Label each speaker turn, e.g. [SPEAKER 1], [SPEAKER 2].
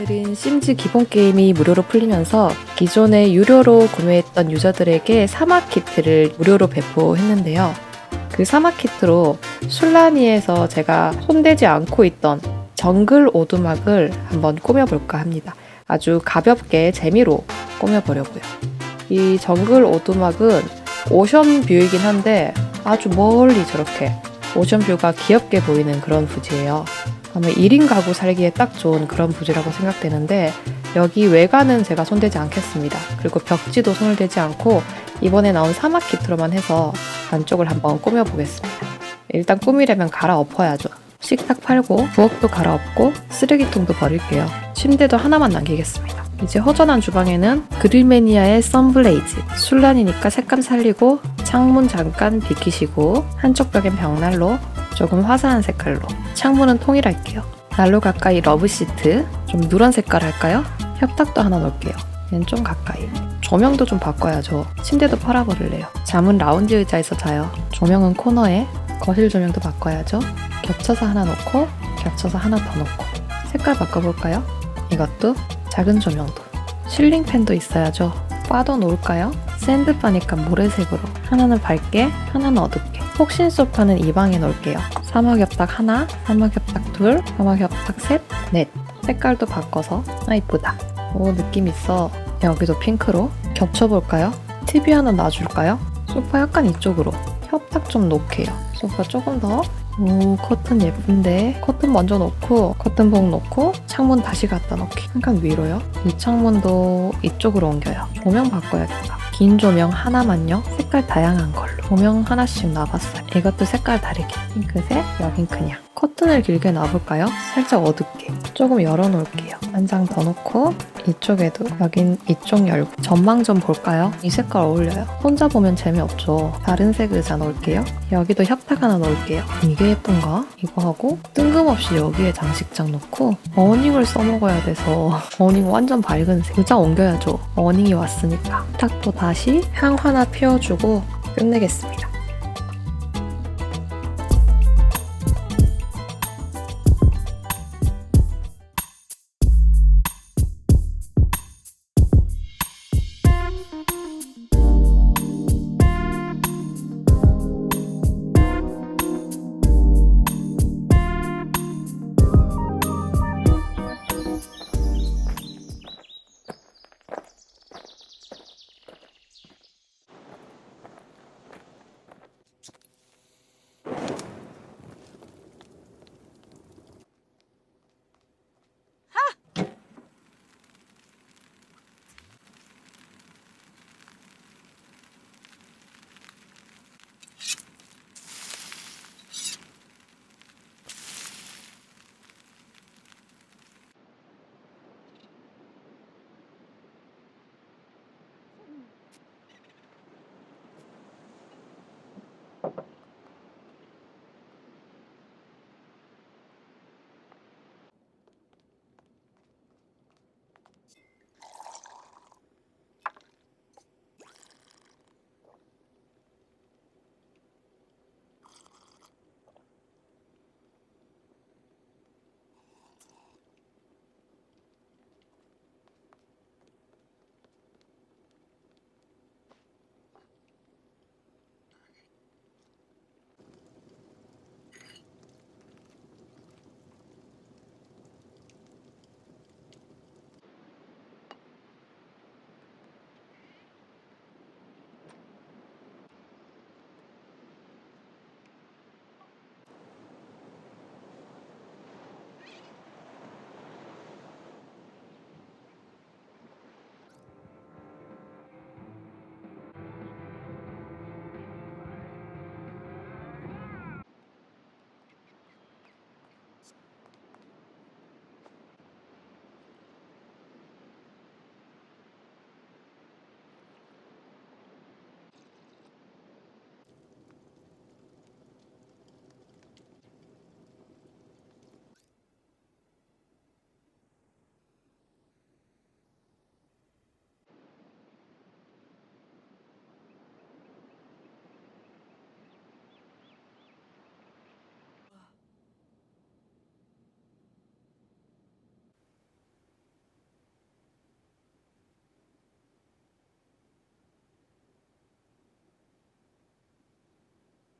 [SPEAKER 1] 오늘은 심즈 기본 게임이 무료로 풀리면서 기존에 유료로 구매했던 유저들에게 사막 키트를 무료로 배포했는데요. 그 사막 키트로 술라니에서 제가 손대지 않고 있던 정글 오두막을 한번 꾸며볼까 합니다. 아주 가볍게 재미로 꾸며보려고요. 이 정글 오두막은 오션 뷰이긴 한데 아주 멀리 저렇게 오션 뷰가 귀엽게 보이는 그런 부지예요. 아마 1인 가구 살기에 딱 좋은 그런 부지라고 생각되는데 여기 외관은 제가 손대지 않겠습니다. 그리고 벽지도 손을 대지 않고 이번에 나온 사막 키트로만 해서 안쪽을 한번 꾸며보겠습니다. 일단 꾸미려면 갈아엎어야죠. 식탁 팔고 부엌도 갈아엎고 쓰레기통도 버릴게요. 침대도 하나만 남기겠습니다. 이제 허전한 주방에는 그릴매니아의 썬블레이즈 술란이니까 색감 살리고 창문 잠깐 비키시고 한쪽 벽엔 벽난로 조금 화사한 색깔로 창문은 통일할게요. 난로 가까이 러브 시트 좀 누런 색깔 할까요? 협탁도 하나 넣을게요. 얘는 좀 가까이. 조명도 좀 바꿔야죠. 침대도 팔아버릴래요. 잠은 라운지 의자에서 자요. 조명은 코너에 거실 조명도 바꿔야죠. 겹쳐서 하나 놓고 겹쳐서 하나 더 놓고 색깔 바꿔볼까요? 이것도 작은 조명도 실링팬도 있어야죠. 바도 놓을까요? 샌드바니까 모래색으로 하나는 밝게 하나는 어둡게 혹신 소파는 이 방에 놓을게요. 사막협탁 하나, 사막협탁 둘, 사막협탁 셋, 넷 색깔도 바꿔서 아 이쁘다. 오 느낌 있어. 여기도 핑크로 겹쳐볼까요? TV 하나 놔줄까요? 소파 약간 이쪽으로 협탁 좀 놓게요. 소파 조금 더. 오 커튼 예쁜데 커튼 먼저 놓고 커튼봉 놓고 창문 다시 갖다 놓기 약간 위로요 이 창문도 이쪽으로 옮겨요 조명 바꿔야겠다 긴 조명 하나만요. 색깔 다양한 걸로. 조명 하나씩 놔봤어요. 이것도 색깔 다르게. 핑크색 여긴 그냥 커튼을 길게 놔볼까요? 살짝 어둡게 조금 열어놓을게요 한 장 더 놓고 이쪽에도 여긴 이쪽 열고 전망 좀 볼까요? 이 색깔 어울려요 혼자 보면 재미없죠 다른 색 의자 놓을게요 여기도 협탁 하나 넣을게요. 이게 예쁜가? 이거 하고 뜬금없이 여기에 장식장 놓고 어닝을 써먹어야 돼서 어닝 완전 밝은 색. 의자 옮겨야죠. 어닝이 왔으니까. 탁도 다시 향 하나 피워주고 끝내겠습니다.